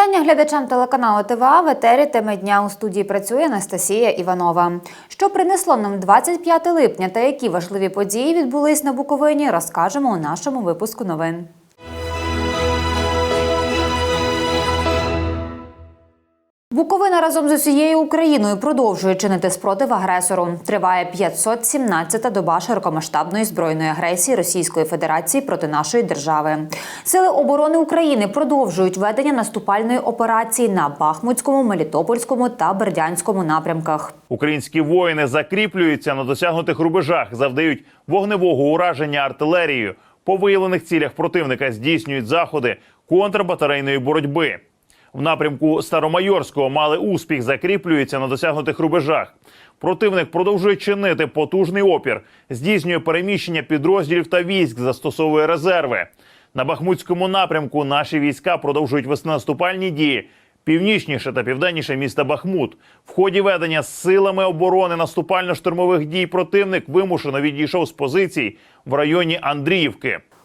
Вітання глядачам телеканалу ТВА. В етері теми дня у студії працює Анастасія Іванова. Що принесло нам 25 липня та які важливі події відбулись на Буковині, розкажемо у нашому випуску новин. Буковина разом з усією Україною продовжує чинити спротив агресору. Триває 517-та доба широкомасштабної збройної агресії Російської Федерації проти нашої держави. Сили оборони України продовжують ведення наступальної операції на Бахмутському, Мелітопольському та Бердянському напрямках. Українські воїни закріплюються на досягнутих рубежах, завдають вогневого ураження артилерією. По виявлених цілях противника здійснюють заходи контрбатарейної боротьби. В напрямку Старомайорського мали успіх, закріплюються на досягнутих рубежах. Противник продовжує чинити потужний опір, здійснює переміщення підрозділів та військ, застосовує резерви. На Бахмутському напрямку наші війська продовжують вести наступальні дії північніше та південніше міста Бахмут. В ході ведення силами оборони наступально-штурмових дій противник вимушено відійшов з позицій в районі Андріївки.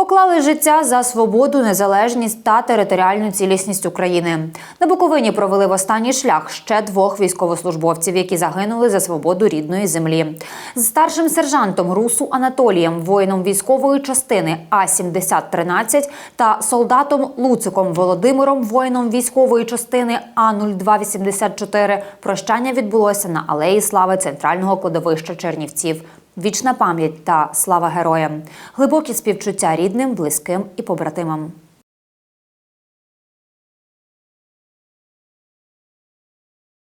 Поклали життя за свободу, незалежність та територіальну цілісність України. На Буковині провели в останній шлях ще двох військовослужбовців, які загинули за свободу рідної землі. З старшим сержантом Русу Анатолієм, воїном військової частини А 7013 та солдатом Луциком Володимиром, воїном військової частини А 0284 прощання відбулося на алеї слави центрального кладовища Чернівців. Вічна пам'ять та слава героям, глибокі співчуття рідним, близьким і побратимам.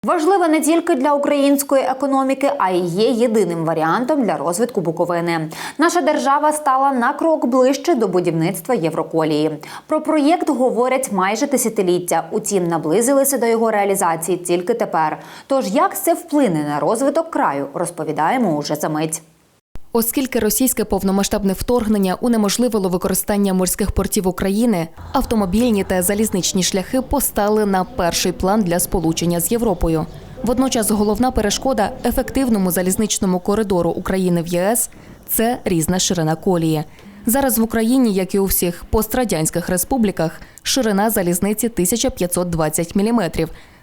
Важливе не тільки для української економіки, а й є єдиним варіантом для розвитку Буковини. Наша держава стала на крок ближче до будівництва Євроколії. Про проєкт говорять майже десятиліття. Утім, наблизилися до його реалізації тільки тепер. Тож як це вплине на розвиток краю, розповідаємо уже за мить. Оскільки російське повномасштабне вторгнення унеможливило використання морських портів України, автомобільні та залізничні шляхи постали на перший план для сполучення з Європою. Водночас головна перешкода ефективному залізничному коридору України в ЄС це різна ширина колії. Зараз в Україні, як і у всіх пострадянських республіках, ширина залізниці 1520 мм,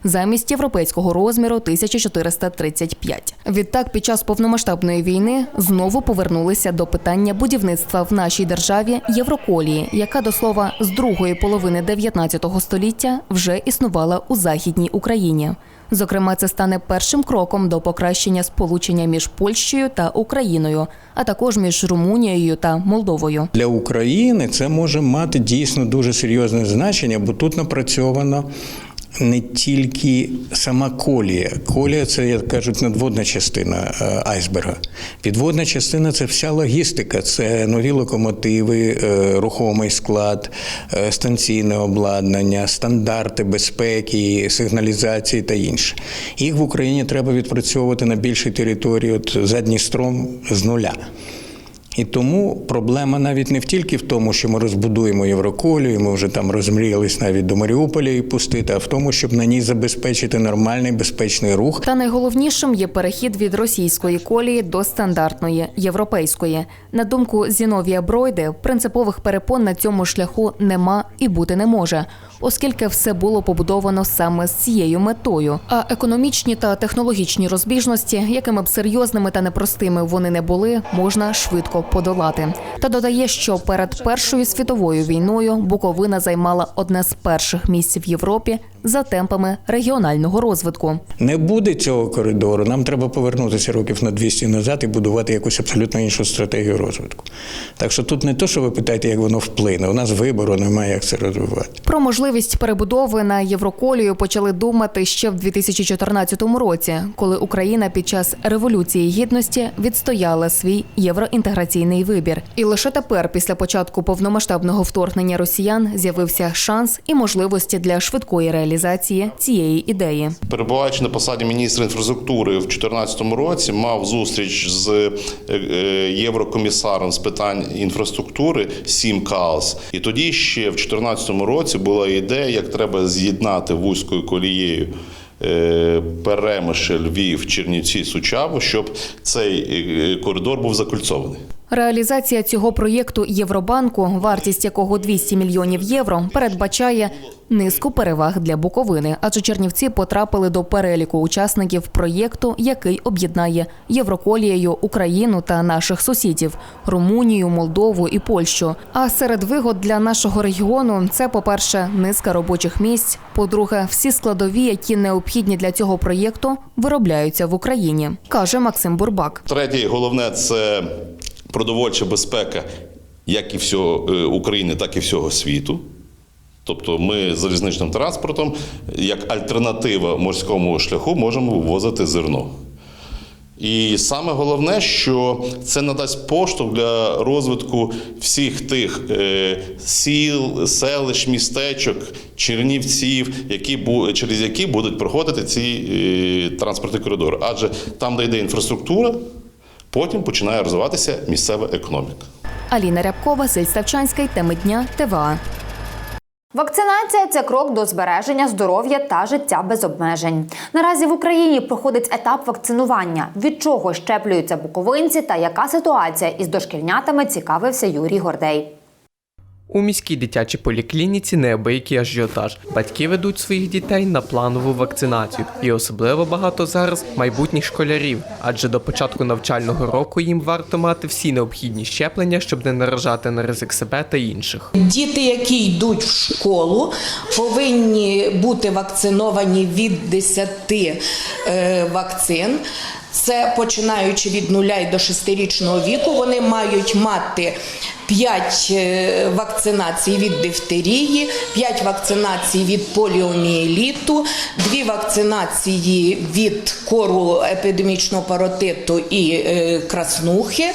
замість європейського розміру 1435. Відтак, під час повномасштабної війни знову повернулися до питання будівництва в нашій державі Євроколії, яка до слова з другої половини 19 століття вже існувала у західній Україні. Зокрема, це стане першим кроком до покращення сполучення між Польщею та Україною, а також між Румунією та Молдовою. Для України це може мати дійсно дуже серйозне значення, бо тут напрацьовано не тільки сама колія. Колія це, як кажуть, надводна частина е, айсберга. Підводна частина це вся логістика, це нові локомотиви, е, рухомий склад, е, станційне обладнання, стандарти безпеки, сигналізації та інше. Їх в Україні треба відпрацьовувати на більшій території, от за з нуля. І тому проблема навіть не тільки в тому, що ми розбудуємо Євроколію, ми вже там розмріялись навіть до Маріуполя і пустити, а в тому, щоб на ній забезпечити нормальний безпечний рух. Та найголовнішим є перехід від російської колії до стандартної європейської. На думку Зіновія Бройди, принципових перепон на цьому шляху нема і бути не може, оскільки все було побудовано саме з цією метою. А економічні та технологічні розбіжності, якими б серйозними та непростими вони не були, можна швидко подолати. Та додає, що перед першою світовою війною Буковина займала одне з перших місць в Європі за темпами регіонального розвитку. Не буде цього коридору. Нам треба повернутися років на 200 назад і будувати якусь абсолютно іншу стратегію розвитку. Так що тут не то, що ви питаєте, як воно вплине. У нас вибору немає, як це розвивати. Про можливість перебудови на Євроколію почали думати ще в 2014 році, коли Україна під час революції гідності відстояла свій євроінтеграційний вибір. І лише тепер, після початку повномасштабного вторгнення росіян, з'явився шанс і можливості для швидкої реалізації цієї ідеї. Перебуваючи на посаді міністра інфраструктури в 2014 році, мав зустріч з е, е, єврокомісаром з питань інфраструктури Сім Калс. І тоді ще в 2014 році була ідея, як треба з'єднати вузькою колією. перемишель Перемишль, Львів, Чернівці, Сучаву, щоб цей е, коридор був закольцований. Реалізація цього проєкту Євробанку, вартість якого 200 мільйонів євро, передбачає низку переваг для Буковини, адже Чернівці потрапили до переліку учасників проєкту, який об'єднає Євроколією Україну та наших сусідів Румунію, Молдову і Польщу. А серед вигод для нашого регіону це, по-перше, низка робочих місць. По-друге, всі складові, які необхідні для цього проєкту, виробляються в Україні, каже Максим Бурбак. Третє, головне це продовольча безпека як і всього е, України, так і всього світу. Тобто ми залізничним транспортом, як альтернатива морському шляху, можемо вивозити зерно. І саме головне, що це надасть поштовх для розвитку всіх тих е, сіл, селищ, містечок, чернівців, які через які будуть проходити ці е, транспортні коридори. Адже там, де йде інфраструктура, потім починає розвиватися місцева економіка. Аліна Рябкова, Сель Ставчанський, теми дня ТВА. Вакцинація це крок до збереження здоров'я та життя без обмежень. Наразі в Україні проходить етап вакцинування. Від чого щеплюються буковинці та яка ситуація із дошкільнятами цікавився Юрій Гордей. У міській дитячій поліклініці неабиякий ажіотаж. Батьки ведуть своїх дітей на планову вакцинацію, і особливо багато зараз майбутніх школярів, адже до початку навчального року їм варто мати всі необхідні щеплення, щоб не наражати на ризик себе та інших. Діти, які йдуть в школу, повинні бути вакциновані від 10 е, вакцин. Це починаючи від 0 і до 6-річного віку, вони мають мати 5 вакцинацій від дифтерії, 5 вакцинацій від поліомієліту, 2 вакцинації від кору епідемічного паротиту і е, краснухи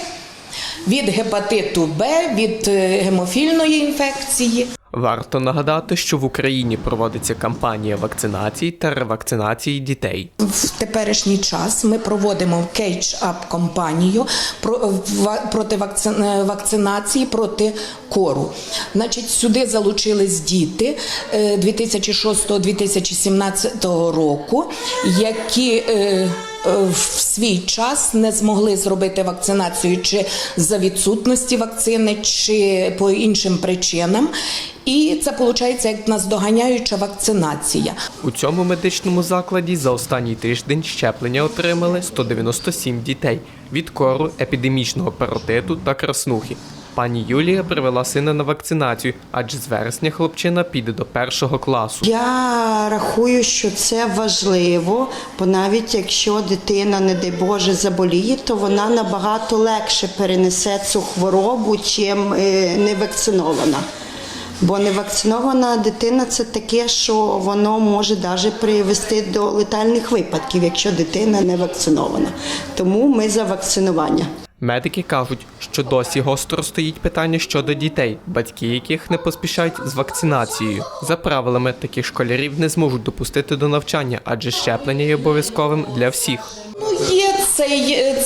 від гепатиту Б, від е, гемофільної інфекції. Варто нагадати, що в Україні проводиться кампанія вакцинації та ревакцинації дітей. В теперішній час ми проводимо кейдж-ап кампанію про ва- проти е, вакцинації проти кору. Значить, сюди залучились діти е, 2006-2017 року, які е, е, в свій час не змогли зробити вакцинацію чи за відсутності вакцини, чи по іншим причинам. І це виходить як наздоганяюча вакцинація. У цьому медичному закладі за останній тиждень щеплення отримали 197 дітей від кору, епідемічного паротиту та краснухи. Пані Юлія привела сина на вакцинацію, адже з вересня хлопчина піде до першого класу. Я рахую, що це важливо, бо навіть якщо дитина, не дай Боже, заболіє, то вона набагато легше перенесе цю хворобу, чим е, не вакцинована. Бо невакцинована дитина це таке, що воно може навіть привести до летальних випадків, якщо дитина не вакцинована. Тому ми за вакцинування. Медики кажуть, що досі гостро стоїть питання щодо дітей, батьки яких не поспішають з вакцинацією. За правилами, таких школярів не зможуть допустити до навчання, адже щеплення є обов'язковим для всіх. Ну, є це,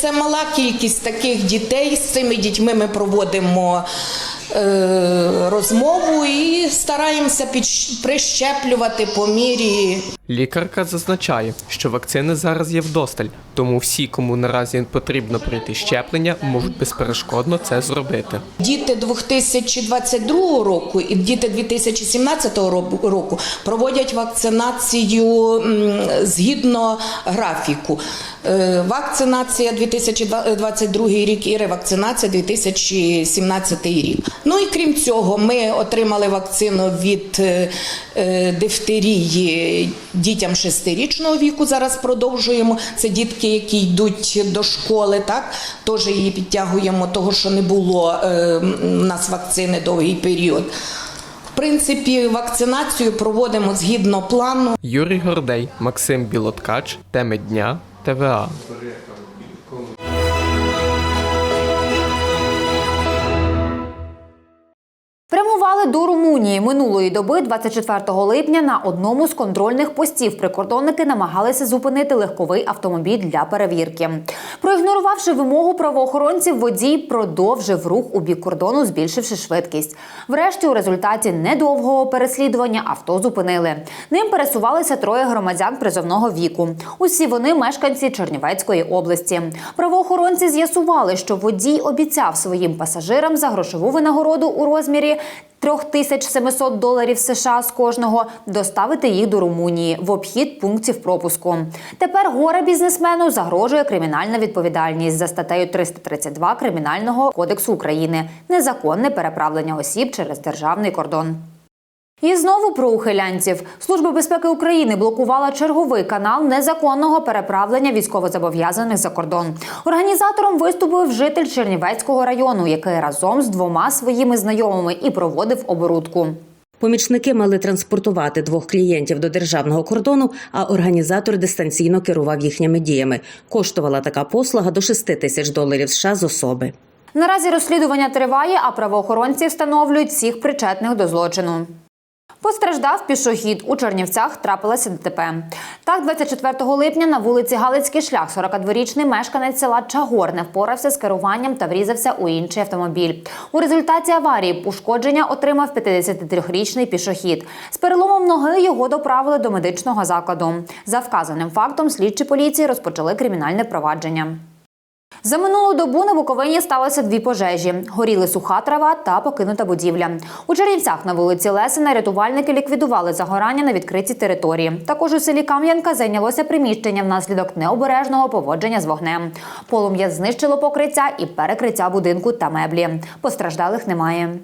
це мала кількість таких дітей. З цими дітьми ми проводимо розмову і стараємося прищеплювати по мірі Лікарка зазначає, що вакцини зараз є вдосталь, тому всі, кому наразі потрібно пройти щеплення, можуть безперешкодно це зробити. Діти 2022 року і діти 2017 ро- року проводять вакцинацію згідно графіку. Е, Вакцинація 2022 рік і ревакцинація 2017 рік. Ну і крім цього, ми отримали вакцину від е, е, дифтерії дітям 6-річного віку. Зараз продовжуємо. Це дітки, які йдуть до школи, так теж її підтягуємо, того що не було е, у нас вакцини довгий період. В принципі, вакцинацію проводимо згідно плану. Юрій Гордей, Максим Білоткач, теми дня, ТВА. До Румунії минулої доби, 24 липня, на одному з контрольних постів прикордонники намагалися зупинити легковий автомобіль для перевірки. Проігнорувавши вимогу правоохоронців, водій продовжив рух у бік кордону, збільшивши швидкість. Врешті, у результаті недовгого переслідування авто зупинили. Ним пересувалися троє громадян призовного віку. Усі вони мешканці Чернівецької області. Правоохоронці з'ясували, що водій обіцяв своїм пасажирам за грошову винагороду у розмірі 3700 доларів США з кожного доставити їх до Румунії в обхід пунктів пропуску. Тепер горе бізнесмену загрожує кримінальна відповідальність за статтею 332 Кримінального кодексу України незаконне переправлення осіб через державний кордон. І знову про ухилянців. Служба безпеки України блокувала черговий канал незаконного переправлення військовозобов'язаних за кордон. Організатором виступив житель Чернівецького району, який разом з двома своїми знайомими і проводив оборудку. Помічники мали транспортувати двох клієнтів до державного кордону, а організатор дистанційно керував їхніми діями. Коштувала така послуга до 6 тисяч доларів США з особи. Наразі розслідування триває, а правоохоронці встановлюють всіх причетних до злочину. Постраждав пішохід. У Чернівцях трапилося ДТП. Так, 24 липня на вулиці Галицький шлях 42-річний мешканець села Чагор не впорався з керуванням та врізався у інший автомобіль. У результаті аварії пошкодження отримав 53-річний пішохід. З переломом ноги його доправили до медичного закладу. За вказаним фактом слідчі поліції розпочали кримінальне провадження. За минулу добу на Буковині сталося дві пожежі. Горіли суха трава та покинута будівля. У Чернівцях на вулиці Лесина рятувальники ліквідували загорання на відкритій території. Також у селі Кам'янка зайнялося приміщення внаслідок необережного поводження з вогнем. Полум'я знищило покриття і перекриття будинку та меблі. Постраждалих немає.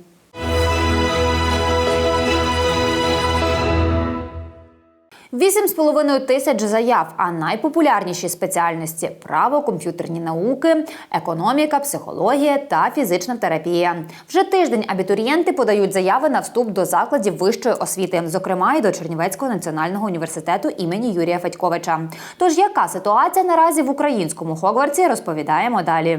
Вісім з половиною тисяч заяв, а найпопулярніші спеціальності право, комп'ютерні науки, економіка, психологія та фізична терапія. Вже тиждень абітурієнти подають заяви на вступ до закладів вищої освіти, зокрема і до Чернівецького національного університету імені Юрія Федьковича. Тож яка ситуація наразі в українському Хогвартсі, розповідаємо далі.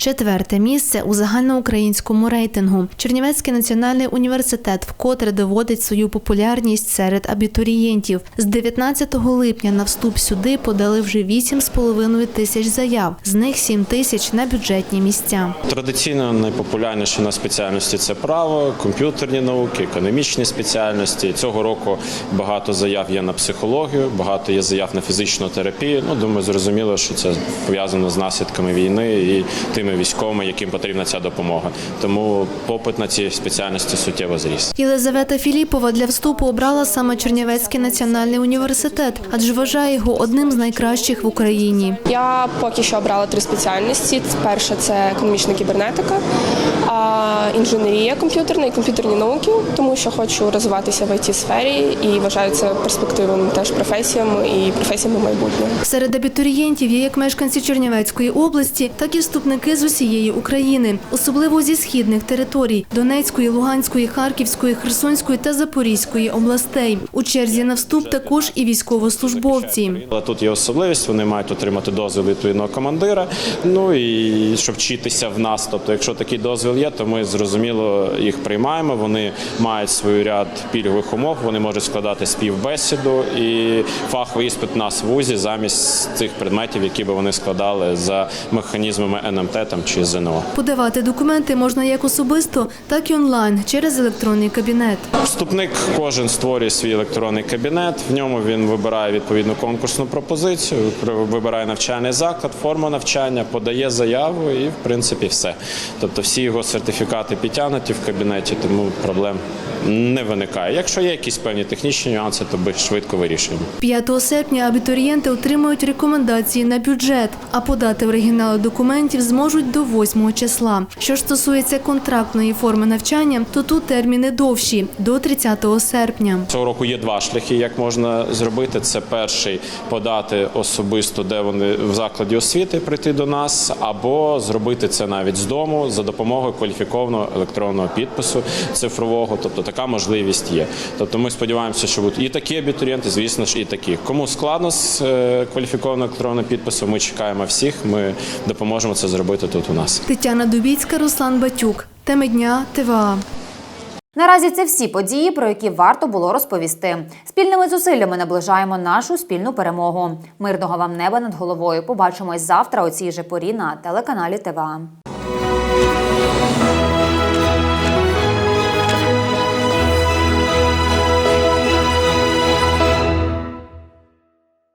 Четверте місце у загальноукраїнському рейтингу. Чернівецький національний університет вкотре доводить свою популярність серед абітурієнтів. З 19 липня на вступ сюди подали вже 8,5 тисяч заяв, з них 7 тисяч на бюджетні місця. Традиційно найпопулярніші на спеціальності це право, комп'ютерні науки, економічні спеціальності. Цього року багато заяв є на психологію, багато є заяв на фізичну терапію. Ну думаю, зрозуміло, що це пов'язано з наслідками війни і тими військовими, яким потрібна ця допомога. Тому попит на ці спеціальності суттєво зріс. Єлизавета Філіпова для вступу обрала саме Чернівецький національний університет, адже вважає його одним з найкращих в Україні. Я поки що обрала три спеціальності. Перша це економічна кібернетика, інженерія комп'ютерна і комп'ютерні науки, тому що хочу розвиватися в it сфері і вважаю це перспективним теж професіями і професіями майбутнього. Серед абітурієнтів є як мешканці Чернівецької області, так і вступники з усієї України, особливо зі східних територій Донецької, Луганської, Харківської, Херсонської та Запорізької областей. У черзі на вступ також і військовослужбовці. Тут є особливість, вони мають отримати дозвіл відповідного командира. Ну і щоб вчитися в нас. Тобто, якщо такий дозвіл є, то ми зрозуміло їх приймаємо. Вони мають свій ряд пільгових умов. Вони можуть складати співбесіду і фаховий іспит у нас в вузі замість цих предметів, які би вони складали за механізмами НМТ там чи ЗНО. Подавати документи можна як особисто, так і онлайн через електронний кабінет. Вступник кожен створює свій електронний кабінет. В ньому він вибирає відповідну конкурсну пропозицію, вибирає навчальний заклад, форму навчання, подає заяву і в принципі все. Тобто всі його сертифікати підтягнуті в кабінеті, тому проблем не виникає. Якщо є якісь певні технічні нюанси, то ми швидко вирішуємо. 5 серпня абітурієнти отримують рекомендації на бюджет, а подати оригінали документів зможуть до 8 числа. Що ж стосується контрактної форми навчання, то тут терміни довші до 30 серпня. Цього року є два шляхи, як можна зробити. Це перший подати особисто, де вони в закладі освіти прийти до нас, або зробити це навіть з дому за допомогою кваліфікованого електронного підпису цифрового. Тобто така можливість є. Тобто ми сподіваємося, що будуть і такі абітурієнти, звісно ж, і такі. Кому складно з е, кваліфікованого електронного підпису, ми чекаємо всіх. Ми допоможемо це зробити тут у нас. Тетяна Дубіцька, Руслан Батюк. Теми дня ТВА. Наразі це всі події, про які варто було розповісти. Спільними зусиллями наближаємо нашу спільну перемогу. Мирного вам неба над головою. Побачимось завтра о цій же порі на телеканалі ТВА.